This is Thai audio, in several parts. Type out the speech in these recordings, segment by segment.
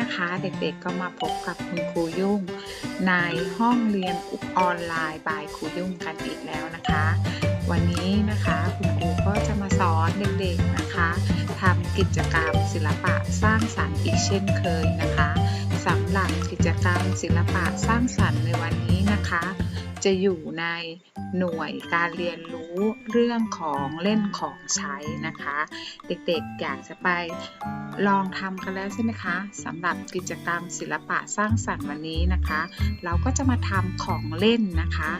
นะคะ เด็กๆก็มาพบกับคุณครูยุ่ง ในห้องเรียนออนไลน์บายครูยุ่งกันอีกแล้วนะคะ วันนี้นะคะคุณครูก็จะมาสอนเด็กๆนะคะทำกิจกรรมศิลปะสร้างสรรค์อีกเช่นเคยนะคะสำหรับกิจกรรมศิลปะสร้างสรรค์ในวันนี้นะคะ จะอยู่ในหน่วยการเรียนรู้เรื่องของเล่นของใช้นะคะ เด็กๆอยากจะไปลองทำกันแล้วใช่ไหมคะสำหรับกิจกรรมศิลปะสร้างสรรค์วันนี้นะคะ เราก็จะมาทำของเล่นนะคะ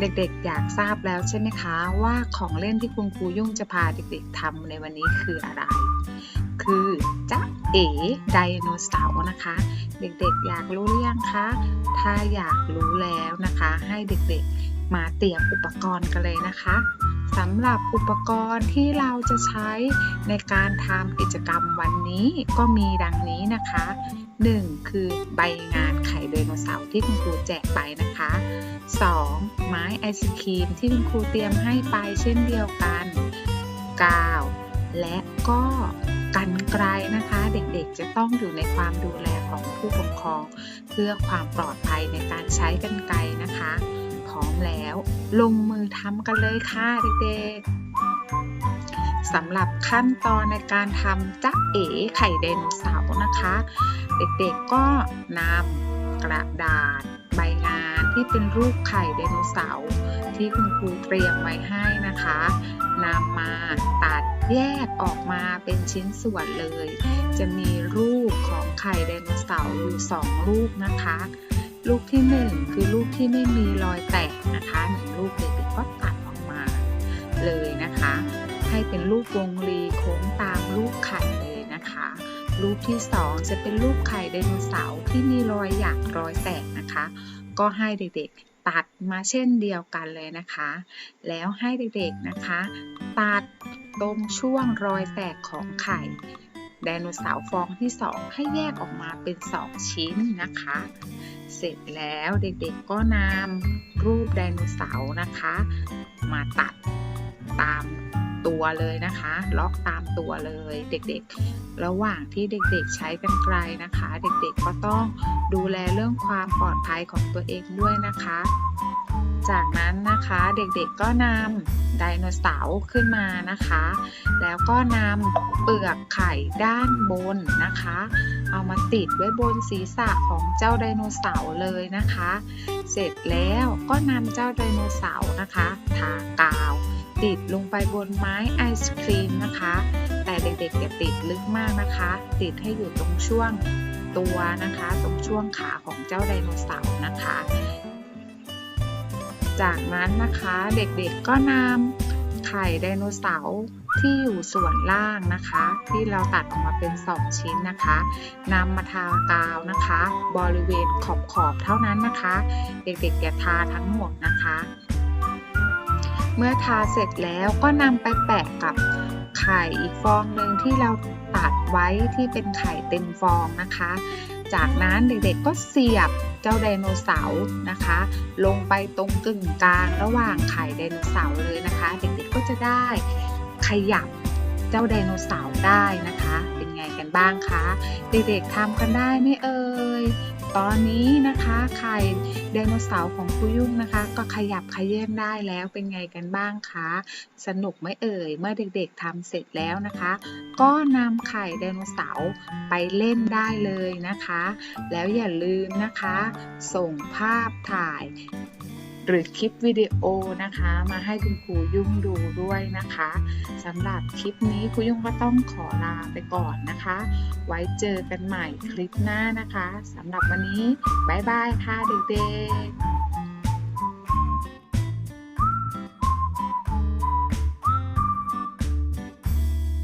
เด็กๆอยากทราบแล้วใช่ไหมคะ ว่าของเล่นที่คุณครูยุ่งจะพาเด็กๆทำในวันนี้คืออะไร คือจ๊ะเอ๋ไดโนเสาร์นะคะ เด็กๆ อยากรู้หรือยังคะ ถ้าอยากรู้แล้วนะคะ ให้เด็กๆ มาเตรียมอุปกรณ์กันเลยนะคะสำหรับอุปกรณ์ที่เราจะใช้ในการทำกิจกรรมวันนี้ก็มีดังนี้นะคะ 1. คือใบงานไข่ไดโนเสาร์ที่คุณครูแจกไปนะคะ 2. ไม้ไอศครีมที่คุณครูเตรียมให้ไปเช่นเดียวกัน กาว และก็ กันไกลนะคะ เด็กๆจะต้องอยู่ในความดูแลของผู้ปกครอง เพื่อความปลอดภัยในการใช้กันไกลนะคะ พร้อมแล้วลงมือทำกันเลยค่ะเด็กๆสำหรับขั้นตอนในการทำจ๊ะเอ๋ไข่ไดโนเสาร์นะคะ เด็กๆก็นำกระดาษใบงานที่เป็นรูปไข่ไดโนเสาร์ ที่คุณครูเตรียมไว้ให้นะคะนำมาตัดแยกออกมาเป็นชิ้นส่วนเลย จะมีรูปของไข่ไดโนเสาร์อยู่2รูปนะคะ ลูกที่ 1 คือลูกที่ไม่มีรอยแตกนะคะหนึ่งลูกเด็กๆก็ตัดออกมาเลยนะคะ ให้เป็นรูปวงรีโค้งตามรูปไข่เลยนะคะรูปที่ 2 จะเป็นรูปไข่ไดโนเสาร์ที่มีรอยหยักรอยแตกนะคะ ก็ให้เด็กๆ ตัดมาเช่นเดียวกันเลยนะคะ แล้วให้เด็กๆนะคะ ตัดตรงช่วงรอยแตกของไข่ไดโนเสาร์ฟองที่ 2 ให้แยกออกมาเป็น 2 ชิ้นนะคะ เสร็จแล้วเด็กๆก็นำรูปไดโนเสาร์นะคะ มาตัดตาม ตัวเลยนะคะ ล็อกตามตัวเลยเด็กๆ ระหว่างที่เด็กๆใช้กันไกลนะคะ เด็กๆก็ต้องดูแลเรื่องความปลอดภัยของตัวเองด้วยนะคะ จากนั้นนะคะเด็กๆก็นำไดโนเสาร์ขึ้นมานะคะ แล้วก็นำเปลือกไข่ด้านบนนะคะ เอามาติดไว้บนศีรษะของเจ้าไดโนเสาร์เลยนะคะ เสร็จแล้วก็นำเจ้าไดโนเสาร์นะคะ ทากาว ติดลงไปบนไม้ไอศครีมนะคะ แต่เด็กๆอย่าติดลึกมากนะคะ ติดให้อยู่ตรงช่วงตัวนะคะ ตรงช่วงขาของเจ้าไดโนเสาร์นะคะ จากนั้นนะคะเด็กๆก็นำไข่ไดโนเสาร์ที่อยู่ส่วนล่างนะคะ ที่เราตัดออกมาเป็น 2 ชิ้นนะคะนำมาทากาวนะคะ บริเวณขอบๆเท่านั้นนะคะ เด็กๆอย่าทาทั้งหมดนะคะ เมื่อทาเสร็จแล้วก็นำไปแปะกับไข่อีกฟองหนึ่งที่เราตัดไว้ที่เป็นไข่เต็มฟองนะคะ จากนั้นเด็กๆก็เสียบเจ้าไดโนเสาร์นะคะ ลงไปตรงกึ่งกลางระหว่างไข่ไดโนเสาร์เลยนะคะ เด็กๆก็จะได้ขยับเจ้าไดโนเสาร์ได้นะคะ ไงกันบ้างคะเด็กๆทำกันได้ไหมเอ่ยตอนนี้นะคะไข่ไดโนเสาร์ของครูยุ่งนะคะ ก็ขยับขยื่นได้แล้วเป็นไงกันบ้างคะสนุกไหมเอ่ยเมื่อเด็กๆทำเสร็จแล้วนะคะ ก็นำไข่ไดโนเสาร์ไปเล่นได้เลยนะคะ แล้วอย่าลืมนะคะ ส่งภาพถ่าย หรือคลิปวิดีโอนะคะ มาให้คุณครูยุ่งดูด้วยนะคะสำหรับคลิปนี้ครูยุ่งก็ต้องขอลาไปก่อนนะคะ ไว้เจอกันใหม่คลิปหน้านะคะสำหรับวันนี้บ๊ายบายค่ะเด็กๆ